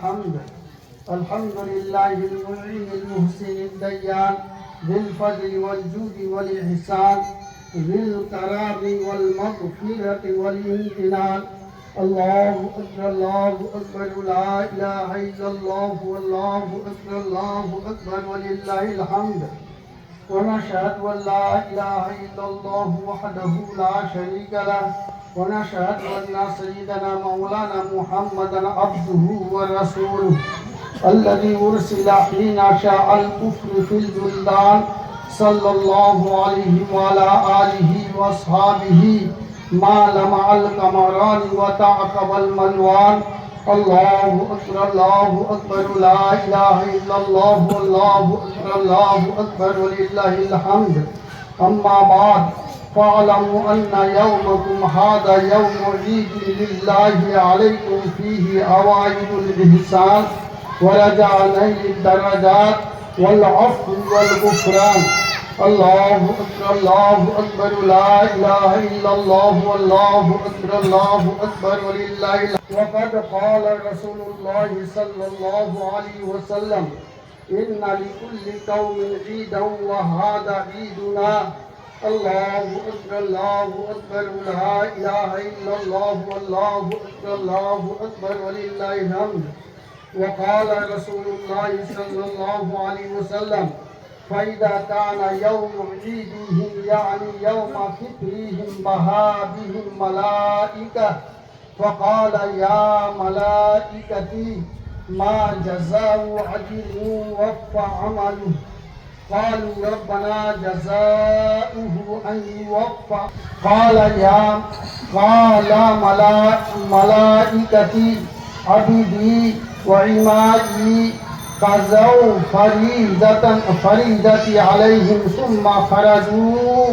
الحمد. الحمد لله المعين المحسن الديان ذي الفضل والجود والإحسان ذي الكرام والمغفرة والامتنان. الله أكبر الله أكبر لا إله إلا الله والله أكبر الله أكبر ولله الحمد. ونشهد أن لا إله إلا الله وحده لا شريك له. ونشهد أن سيدنا مولانا محمدا عبده ورسوله الذي أرسل حين شاء الكفر في البلدان صلى الله عليه وعلى آله وأصحابه ما لمع القمران وتعقب المنوان الله أكبر الله أكبر لا إله إلا الله والله أكبر الله أكبر ولله الحمد. أما بعد فاعلموا أن يومكم هذا يوم عيد لله عليكم فيه أوائد الإحسان ورجع نيل الدرجات والعفو والغفران الله أكبر الله أكبر لا إله إلا الله والله أكبر الله أكبر ولله. وقد قال رسول الله صلى الله عليه وسلم إن لكل قوم عيدا وهذا عيدنا الله أكبر الله أكبر لا إله إلا الله والله أكبر الله أكبر ولله الحمد. وقال رسول الله صلى الله عليه وسلم فإذا كان يوم عيدهم يعني يوم فطرهم بها بهم ملائكة فقال يا ملائكتي ما جزاء عدل وفى عمله؟ قالوا ربنا جزاؤه أن يوفى. قال يا قال ملائكتي عبدي وعمادي قضوا فريضة فريضتي عليهم ثم خرجوا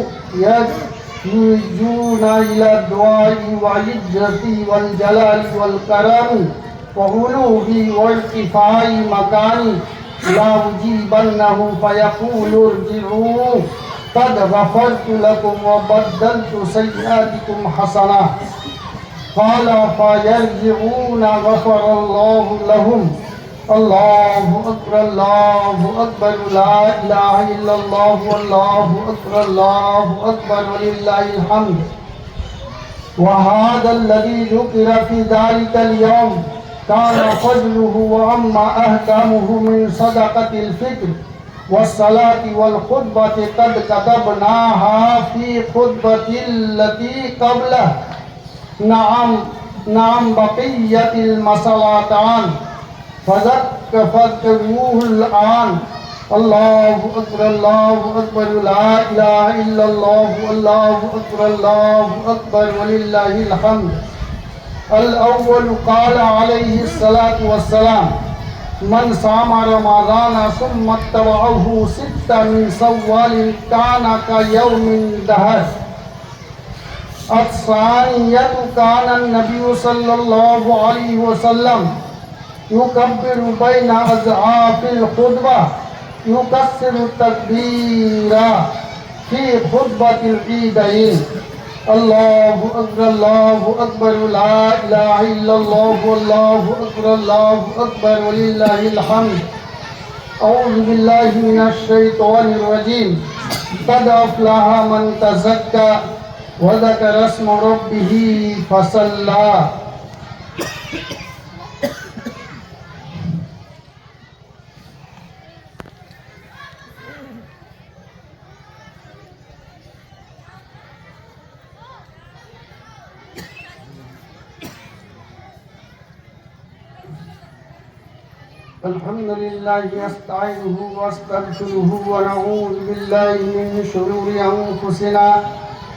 يجون إلى الدعاء والعزة والجلال والكرم وغلوه وارتفاع مكاني. لا أجيبنه فيقول ارجعوا. قد غفرت لكم وبدلت سيئاتكم حسنات قال فيرجعون غفر الله لهم. الله أكبر الله أكبر لا إله إلا الله والله أكبر الله أكبر ولله الحمد. وهذا الذي ذكر في ذلك اليوم كان فضله وأما أحكامه من صدقة الفطر والصلاة والخطبة قد كتبناها في خطبة التي قبله نعم نعم بقية المصلاتان. فذك فذكروه الآن. الله أكبر الله أكبر لا إله إلا الله الله أكبر الله أكبر ولله الحمد. الأول قال عليه الصلاة والسلام من صام رمضان ثم اتبعه ستة من صوال كان كيوم دهر. الثانية كان النبي صلى الله عليه وسلم يكبر بين أزعاف الخطبة يكسر التكبير في خطبة العيدين. الله أكبر الله أكبر لا إله إلا الله والله أكبر الله أكبر ولله الحمد. أعوذ بالله من الشيطان الرجيم. قد أفلح من تزكى وذكر اسم ربه فصلى الحمد لله نستعينه واستغفره ونعوذ بالله من شرور أنفسنا.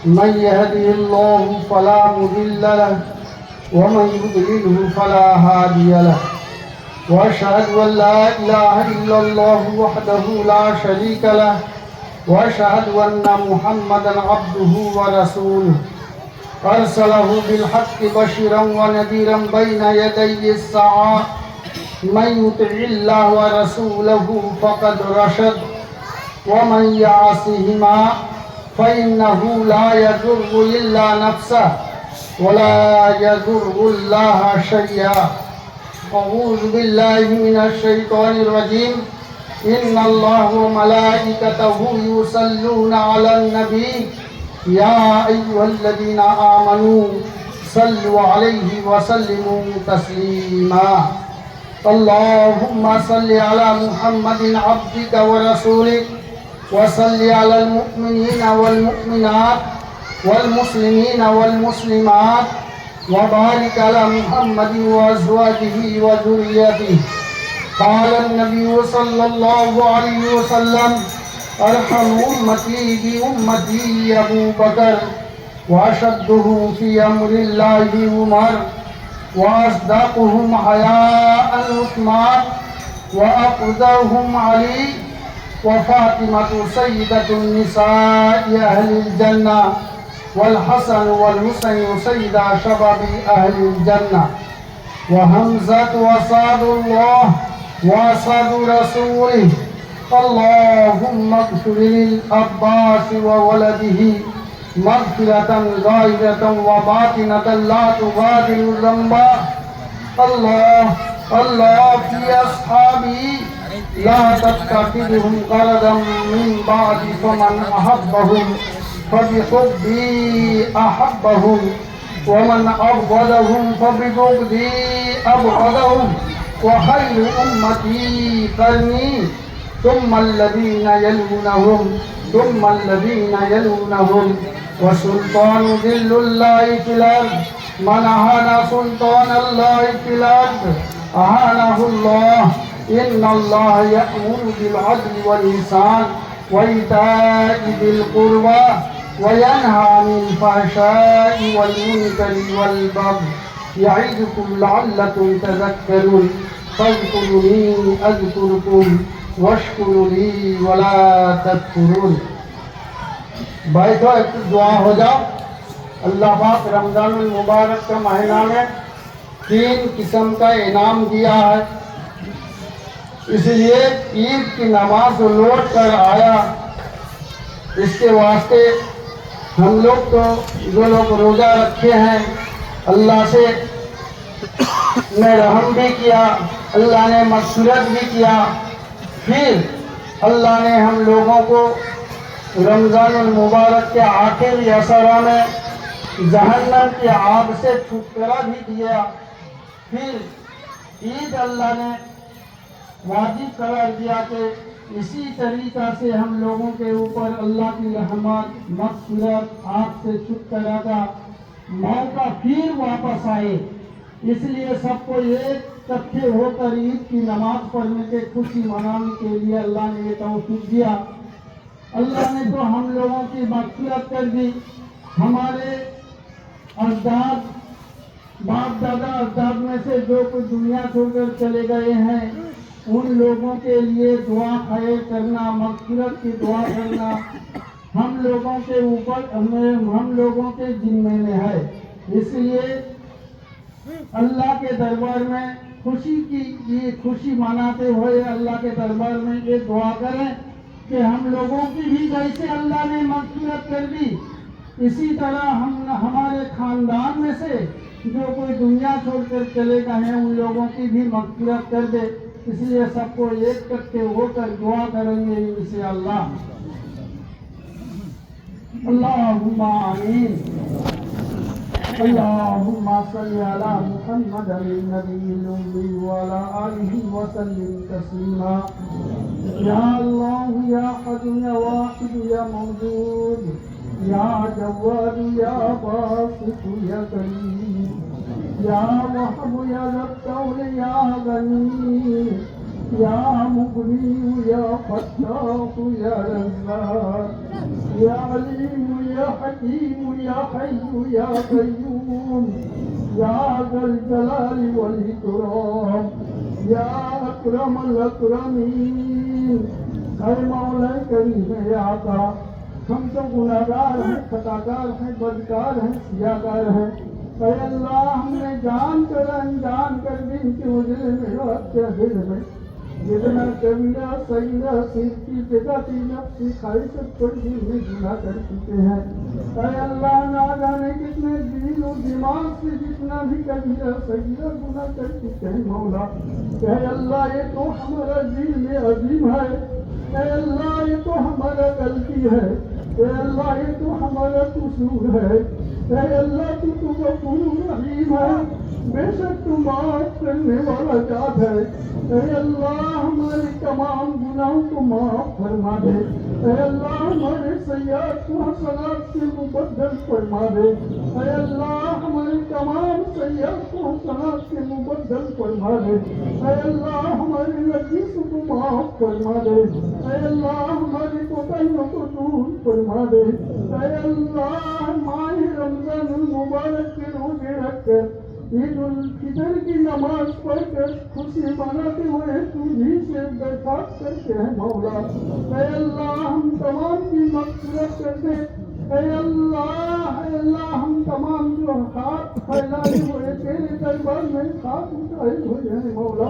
من يهده الله فلا مضل له ومن يضلله فلا هادي له. وأشهد أن لا إله إلا الله وحده لا شريك له وأشهد أن محمدا عبده ورسوله. أرسله بالحق بشيرا ونذيرا بين يدي الساعة. من يطع الله ورسوله فقد رشد. ومن يعصهما فإنه لا يضر إلا نفسه ولا يضر الله شيئا. أعوذ بالله من الشيطان الرجيم. إن الله وملائكته يصلون على النبي. يا أيها الذين آمنوا صلوا عليه وسلموا تسليما. اللهم صل على محمد عبدك ورسولك وصل على المؤمنين والمؤمنات والمسلمين والمسلمات وبارك على محمد وأزواجه وذريته. قال النبي صلى الله عليه وسلم أرحم أمتي بأمتي أبو بكر وأشده في أمر الله عمر وأصدقهم حياء عثمان وأقدرهم علي وفاطمة سيدة النساء أهل الجنة والحسن والحسين سيدا شباب أهل الجنة وهمزة وصاد الله وصاد رسوله اللهم اغفر للعباس وولده مغفرة ظاهرة وباطنة لا تغادر ذنبا الله الله في أصحابي. لا تتخذهم غرضا من بعد فمن أحبهم فبحبي أحبهم. ومن أبغضهم فببغضي أبغضهم. وخير أمتي قرني ثم الذين يلونهم ثم الذين يلونهم. وسلطان ذل الله في الأرض من أهان سلطان الله في الأرض أهانه الله. إن الله يأمر بالعدل والإحسان وإيتاء ذي القربى وينهى عن الفحشاء والمنكر والبغي. يعظكم لعلكم تذكرون فاذكروني أذكركم. بھائی تو ایک دعا ہو جاؤ اللہ پاک رمضان المبارک کا مہینہ میں تین قسم کا انعام دیا ہے۔ اس لیے عید کی نماز لوٹ کر آیا۔ اس کے واسطے ہم لوگ تو جو لوگ روزہ رکھے ہیں، اللہ سے میں رحم بھی کیا، اللہ نے مقصورت بھی کیا۔ پھر اللہ نے ہم لوگوں کو رمضان المبارک کے آخر یسرا میں جہنم کی آگ سے چھکرا بھی دیا۔ پھر عید اللہ نے واجب قرار دیا کہ اسی طریقہ سے ہم لوگوں کے اوپر اللہ کی رحمت مقصورت آگ سے چھٹکرا کا موقع پھر واپس آئے۔ اس لیے سب کو یہ کٹھے ہو کر عید کی نماز پڑھنے کے خوشی منانے کے لیے اللہ نے یہ توفیق دیا۔ اللہ نے تو ہم لوگوں کی مقصد کر دی۔ ہمارے اجداد، باپ دادا اجداد میں سے جو کچھ دنیا چھوڑ کر چلے گئے ہیں، ان لوگوں کے لیے دعا خیر کرنا، مغفرت کی دعا کرنا ہم لوگوں کے اوپر، ہم لوگوں کے ذمے میں ہے۔ اس لیے اللہ کے دربار میں خوشی کی یہ خوشی مناتے ہوئے اللہ کے دربار میں یہ دعا کریں کہ ہم لوگوں کی بھی جیسے اللہ نے مغفرت کر دی اسی طرح ہم ہمارے خاندان میں سے جو کوئی دنیا چھوڑ کر چلے گئے ان لوگوں کی بھی مغفرت کر دے۔ اس لیے سب کو ایک کرتے ہو کر دعا کریں گے ان سے اللہ۔ اللہ آمین۔ اللهم صل على محمد النبي الأمي وعلى آله وسلم تسليما. يا الله يا أحد يا واحد يا موجود. يا جواد يا باسط يا كريم يا وهب يا ذا الطول يا غني. يا مغني يا فتاح يا رزاق. يا عليم حكيم يا حي يا قيوم، يا ذا الجلال والإكرام، يا أكرم الأكرمين. اے مولا کریم ہے آقا ہم تو گناہگار ہیں خطاکار ہیں، بدکار ہیں سیاکار ہیں. اے اللہ، ہم نے جان کر، انجان کر دن کی اجرے میں رات کے میں یدنا کبیرہ سیدہ سیدھی بدعتی نفسی خواہشت پر بھی بھی گناہ کر چکے ہیں اے اللہ نہ جانے کتنے دل و دماغ سے جتنا بھی کبیرہ سیدہ گنا کر چکے ہیں مولا اے اللہ یہ تو ہمارا دل میں عظیم ہے اے اللہ یہ تو ہمارا غلطی ہے اے اللہ یہ تو ہمارا قصور ہے اے اللہ تو تو غفور رحیم ہے بے شک تو معاف کرنے والا جات ہے۔ اے اللہ، ہمارے تمام گناہوں کو معاف فرما دے۔ اے اللہ، ہمارے سیاد کو حسنات سے مبدل فرما دے۔ اے اللہ، ہمارے تمام سیاد کو حسنات سے مبدل فرما دے۔ اے اللہ، ہمارے لذیذ کو معاف فرما دے۔ اے اللہ ہماری کوتاہیوں کو دور فرما دے۔ اے اللہ، ماہ رمضان المبارک کے روزے رکھ کر عید الفطر کی نماز پڑھ کر خوشی مناتے ہوئے تجھی سے درخواست کرتے ہیں مولا۔ اے اللہ، ہم تمام کی مغفرت کر دے اے اللہ اے اللہ، ہم تمام جو ہاتھ پھیلائے ہوئے تیرے دربار میں ہاتھ اٹھائے ہوئے ہیں مولا۔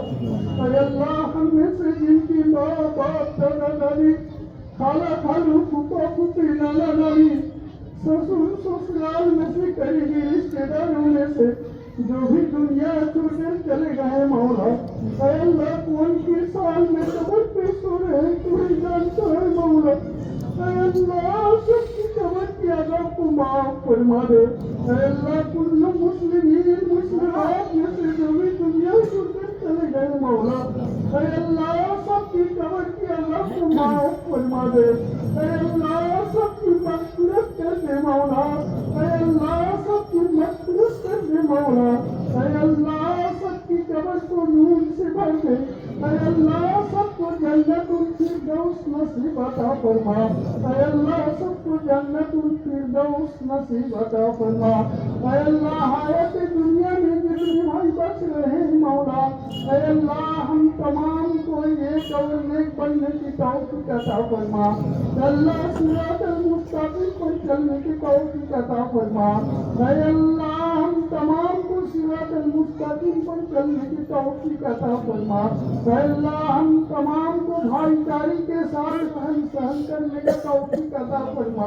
اے اللہ، ہم میں سے جن کی ماں باپ دادا دادی خالہ خالو پھوپا پھوپھی، نانا نانی، سسر، سسرال میں سے کئی بھی رشتے داروں میں سے جو بھی دنیا تو دل چلے گئے مولا اے اللہ کوئی کی سال میں قبر پہ سو رہے تو ہی جانتا ہے مولا اے اللہ سب کی قبر کی عذاب کو معاف فرما دے اے اللہ الفردوس نصیب فرما اے اللہ سب کو جنت الفردوس نصیب فرما اے اللہ حیات دنیا میں جتنی ہم بچ رہے ہیں مولا اے اللہ ہم تمام کو ایک اور نیک بننے کی توفیق عطا فرما اے اللہ صراط المستقیم پر چلنے کی توفیق عطا فرما اے اللہ ہم تمام کو صراط المستقیم پر چلنے کی توفیق عطا فرما اے اللہ ہم تمام ہماری پیاری کے سارے سہن سہن کر میرے توفیق عطا فرما۔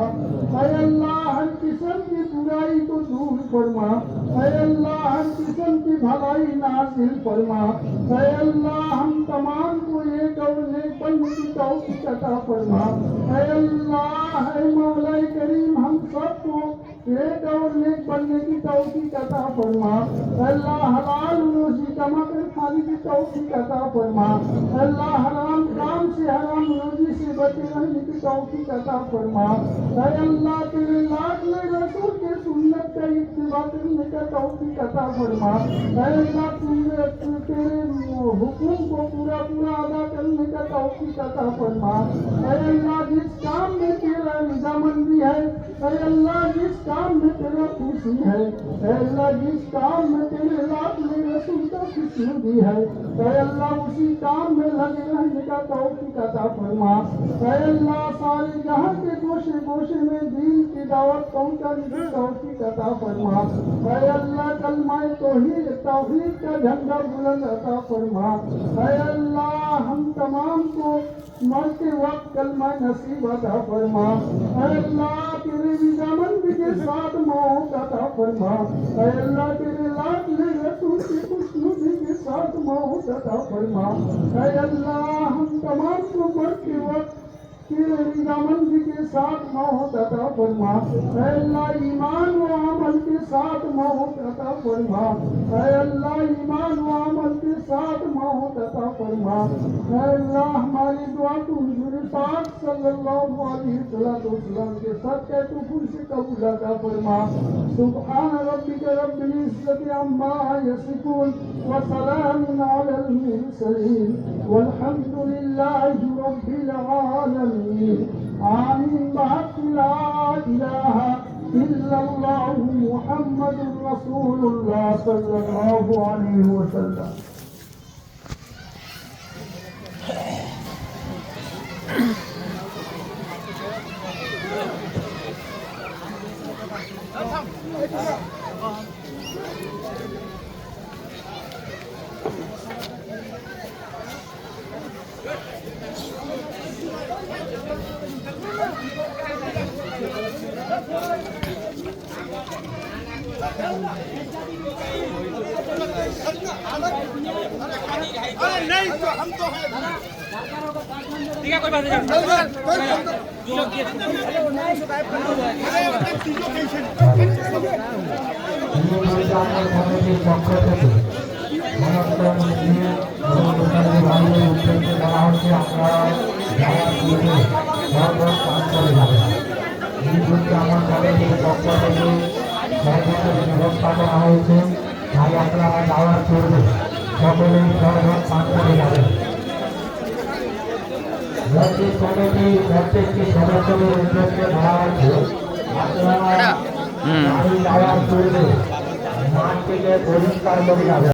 اے اللہ، ہر قسم کی برائی کو دور فرما۔ اے اللہ، ہر قسم کی بھلائی نازل فرما۔ اے اللہ، ہم تمام کو یہ اور نیک بن کی توفیق عطا فرما۔ اے اللہ، اے مولا کریم، ہم سب کو ایک اور نیک بننے کی توفیق عطا فرما۔ اللہ، حلال روزی کما کر کھانے کی توفیق عطا فرما۔ اللہ صحبت اہل کی توفیق عطا فرما۔ اے اللہ، تیرے لاڈلے رسول کے سنت کا اتباع کرنے کا توفیق عطا فرما۔ اے اللہ تیرے تیرے حکم کو پورا پورا ادا کرنے کا توفیق عطا فرما۔ اے اللہ، جس کام میں تیرا نظامندی ہے، اے اللہ، جس کام میں تیرا خوشی ہے، اے اللہ، جس کام میں تیرے لاڈلے رسول کا خوشی بھی ہے، اے اللہ، اسی کام میں لگے رہنے کا توفیق عطا فرما۔ اللہ ساری جہاں کے گوشے گوشے میں دین کی دعوت پہنچانے کی توفیق عطا فرما۔ اے اللہ، کلمہ توحید توحید کا جھنڈا بلند عطا فرما۔ اے اللہ، ہم تمام کو مرتے وقت کلمہ نصیب عطا فرما۔ اے اللہ، تیرے نظامند کے ساتھ موت عطا فرما۔ اے اللہ، تیرے لاکھ لے رسول کی خوشنودی کے ساتھ موت عطا فرما۔ اے اللہ، ہم تمام کو مرتے وقت हम तमाम को मरते वक्त तेरे निजामंद के साथ मौत अता फरमा ऐ अल्लाह ईमान व अमल के साथ मौत अता फरमा ऐ अल्लाह ईमान व अमल के साथ मौत अता फरमा ऐ अल्लाह हमारी दुआ तू हुजूर पाक सल्लल्लाहु अलैहि वसल्लम के सत्य टुकुर से कबूल अता फरमा सुभान रब्बिक रब्बिल इज्जति अम्मा यसिफून व सलामुन अलल मुरसलीन والحمد لله رب العالمين العالمين علمت لا إله إلا الله محمد رسول الله صلى الله عليه وسلم. Oh, পক্ষ থেকে আমার কলেজের পক্ষ থেকে সর্বোচ্চ ব্যবস্থাপনা হয়েছে তাই আপনারা যাওয়ার পূর্বে সকলেই সর্বত পান করে যাবেন মসজিদ কমিটি প্রত্যেকটি সদস্যদের উদ্দেশ্যে বলা হচ্ছে আপনারা বাড়ি যাওয়ার পূর্বে মাঠ পরিষ্কার করে যাবেন